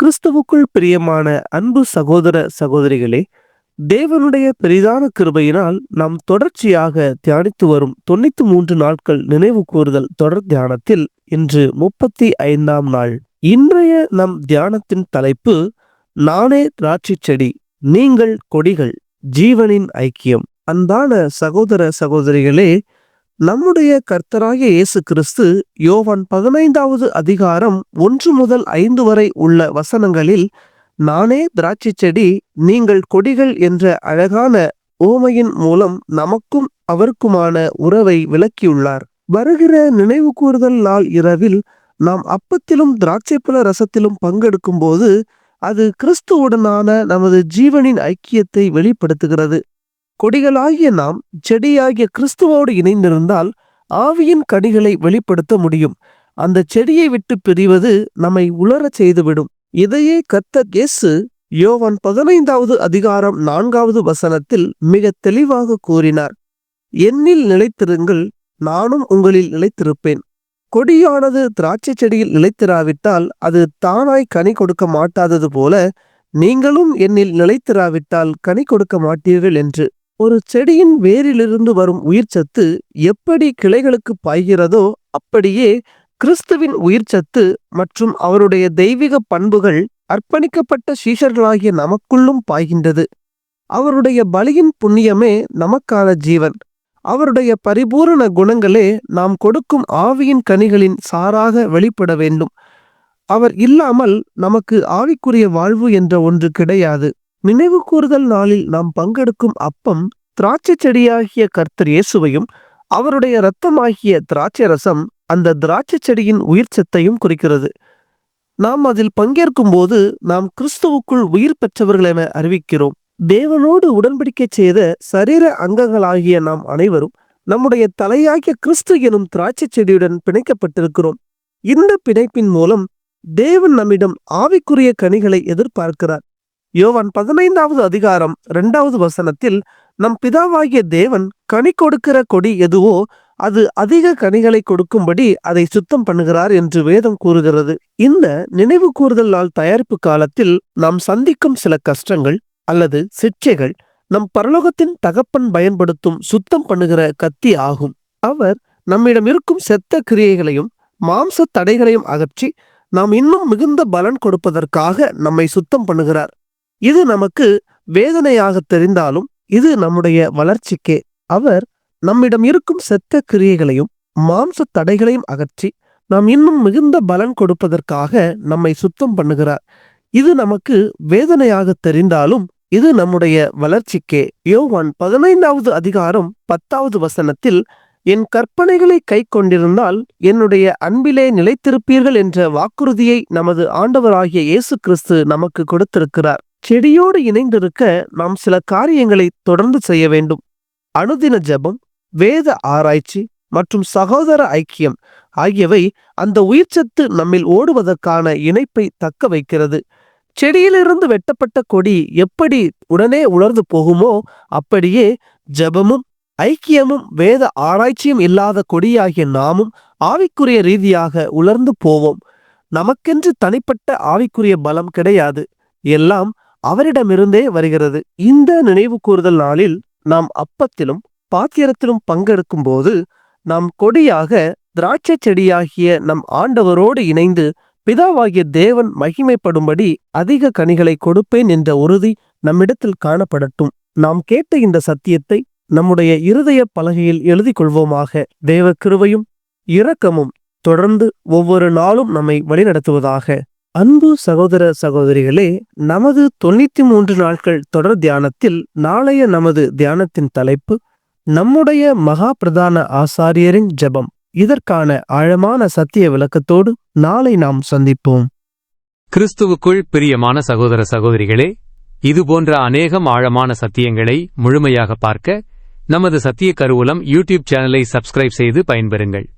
கிறிஸ்துவுக்குள் பிரியமான அன்பு சகோதர சகோதரிகளே தேவனுடைய பெரிதான கிருபையினால் நாம் தொடர்ச்சியாக தியானித்து வரும் தொண்ணூத்தி மூன்று நாட்கள் நினைவு கூறுதல் தொடர் தியானத்தில் இன்று முப்பத்தி ஐந்தாம் நாள். இன்றைய நம் தியானத்தின் தலைப்பு நானே திராட்சை செடி நீங்கள் கொடிகள் ஜீவனின் ஐக்கியம். அன்பான சகோதர சகோதரிகளே நம்முடைய கர்த்தராகிய இயேசு கிறிஸ்து யோவான் பதினைந்தாவது அதிகாரம் ஒன்று முதல் ஐந்து வரை உள்ள வசனங்களில் நானே திராட்சை செடி நீங்கள் கொடிகள் என்ற அழகான ஓமையின் மூலம் நமக்கும் அவருக்குமான உறவை விளக்கியுள்ளார். வருகிற நினைவு கூறுதல் நாள் இரவில் நாம் அப்பத்திலும் திராட்சைப்பழ ரசத்திலும் பங்கெடுக்கும் போது அது கிறிஸ்துவுடனான நமது ஜீவனின் ஐக்கியத்தை வெளிப்படுத்துகிறது. கொடிகளாகிய நாம் செடியாகிய கிறிஸ்துவோடு இணைந்திருந்தால் ஆவியின் கனிகளை வெளிப்படுத்த முடியும். அந்த செடியை விட்டு பிரிவது நம்மை உலரச் செய்துவிடும். இதையே கத்த இயேசு யோவான் பதினைந்தாவது அதிகாரம் நான்காவது வசனத்தில் மிக தெளிவாக கூறினார். என்னில் நிலைத்திருங்கள் நானும் உங்களில் நிலைத்திருப்பேன். கொடியானது திராட்சை செடியில் நிலைத்திராவிட்டால் அது தானாய் கனி கொடுக்க மாட்டாதது போல நீங்களும் என்னில் நிலைத்திராவிட்டால் கனி கொடுக்க மாட்டீர்கள் என்று. ஒரு செடியின் வேரிலிருந்து வரும் உயிர்ச்சத்து எப்படி கிளைகளுக்கு பாய்கிறதோ அப்படியே கிறிஸ்துவின் உயிர்ச்சத்து மற்றும் அவருடைய தெய்வீக பண்புகள் அர்ப்பணிக்கப்பட்ட சீஷர்களாகிய நமக்குள்ளும் பாய்கின்றது. அவருடைய பலியின் புண்ணியமே நமக்கான ஜீவன். அவருடைய பரிபூரண குணங்களே நாம் கொடுக்கும் ஆவியின் கனிகளின் சாராக வெளிப்பட வேண்டும். அவர் இல்லாமல் நமக்கு ஆவிக்குரிய வாழ்வு என்ற ஒன்று கிடையாது. நினைவு கூறுதல் நாளில் நாம் பங்கெடுக்கும் அப்பம் திராட்சை செடியாகிய கர்த்தர் இயேசுவையும் அவருடைய இரத்தமாகிய திராட்சை ரசம் அந்த திராட்சை செடியின் உயிர்ச்சத்தையும் குறிக்கிறது. நாம் அதில் பங்கேற்கும் போது நாம் கிறிஸ்துவுக்குள் உயிர் பெற்றவர்கள் என அறிவிக்கிறோம். தேவனோடு உடன்படிக்கை செய்த சரீர அங்கங்களாகிய நாம் அனைவரும் நம்முடைய தலையாகிய கிறிஸ்து எனும் திராட்சை செடியுடன் பிணைக்கப்பட்டிருக்கிறோம். இந்த பிணைப்பின் மூலம் தேவன் நம்மிடம் ஆவிக்குரிய கனிகளை எதிர்பார்க்கிறார். யோவான் பதினைந்தாவது அதிகாரம் இரண்டாவது வசனத்தில் நம் பிதாவாகிய தேவன் கனி கொடுக்கிற கொடி எதுவோ அது அதிக கனிகளை கொடுக்கும்படி அதை சுத்தம் பண்ணுகிறார் என்று வேதம் கூறுகிறது. இந்த நினைவு கூறுதல் நாள் தயாரிப்பு காலத்தில் நாம் சந்திக்கும் சில கஷ்டங்கள் அல்லது சிக்ஷைகள் நம் பரலோகத்தின் தகப்பன் பயன்படுத்தும் சுத்தம் பண்ணுகிற கத்தி ஆகும். அவர் நம்மிடம் இருக்கும் செத்த கிரியைகளையும் மாம்ச தடைகளையும் அகற்றி நாம் இன்னும் மிகுந்த பலன் கொடுப்பதற்காக நம்மை சுத்தம் பண்ணுகிறார். இது நமக்கு வேதனையாக தெரிந்தாலும் இது நம்முடைய வளர்ச்சிக்கே. அவர் நம்மிடம் இருக்கும் செத்த கிரியைகளையும் மாம்ச தடைகளையும் அகற்றி நாம் இன்னும் மிகுந்த பலன் கொடுப்பதற்காக நம்மை சுத்தம் பண்ணுகிறார். இது நமக்கு வேதனையாக தெரிந்தாலும் இது நம்முடைய வளர்ச்சிக்கே. யோவான் பதினைந்தாவது அதிகாரம் பத்தாவது வசனத்தில் என் கற்பனைகளை கை கொண்டிருந்தால் என்னுடைய அன்பிலே நிலைத்திருப்பீர்கள் என்ற வாக்குறுதியை நமது ஆண்டவராகிய இயேசு கிறிஸ்து நமக்கு கொடுத்திருக்கிறார். செடியோடு இணைந்திருக்க நாம் சில காரியங்களை தொடர்ந்து செய்ய வேண்டும். அனுதின ஜபம் வேத ஆராய்ச்சி மற்றும் சகோதர ஐக்கியம் ஆகியவை அந்த உயிர்ச்சத்து நம்மில் ஓடுவதற்கான இணைப்பை தக்க வைக்கிறது. செடியிலிருந்து வெட்டப்பட்ட கொடி எப்படி உடனே உலர்ந்து போகுமோ அப்படியே ஜெபமும் ஐக்கியமும் வேத ஆராய்ச்சியும் இல்லாத கொடியாகிய நாமும் ஆவிக்குரிய ரீதியாக உலர்ந்து போவோம். நமக்கென்று தனிப்பட்ட ஆவிக்குரிய பலம் கிடையாது. எல்லாம் அவரிடமிருந்தே வருகிறது. இந்த நினைவு கூறுதல் நாளில் நாம் அப்பத்திலும் பாத்திரத்திலும் பங்கெடுக்கும் போது நாம் கொடியாக திராட்சை செடியாகிய நம் ஆண்டவரோடு இணைந்து பிதாவாகிய தேவன் மகிமைப்படும்படி அதிக கனிகளை கொடுப்பேன் என்ற உறுதி நம்மிடத்தில் காணப்படட்டும். நாம் கேட்ட இந்த சத்தியத்தை நம்முடைய இருதய பலகையில் எழுதி கொள்வோமாக தேவ கிருவையும் இரக்கமும் தொடர்ந்து ஒவ்வொரு நாளும் நம்மை வழிநடத்துவதாக. அன்பு சகோதர சகோதரிகளே நமது தொண்ணூத்தி மூன்று நாட்கள் தொடர் தியானத்தில் நாளைய நமது தியானத்தின் தலைப்பு நம்முடைய மகா பிரதான ஆசாரியரின் ஜெபம். இதற்கான ஆழமான சத்திய விளக்கத்தோடு நாளை நாம் சந்திப்போம். கிறிஸ்துவுக்குள் பிரியமான சகோதர சகோதரிகளே இதுபோன்ற அநேகம் ஆழமான சத்தியங்களை முழுமையாக பார்க்க நமது சத்திய கருவூலம் யூடியூப் சேனலை சப்ஸ்கிரைப் செய்து பயன்பெறுங்கள்.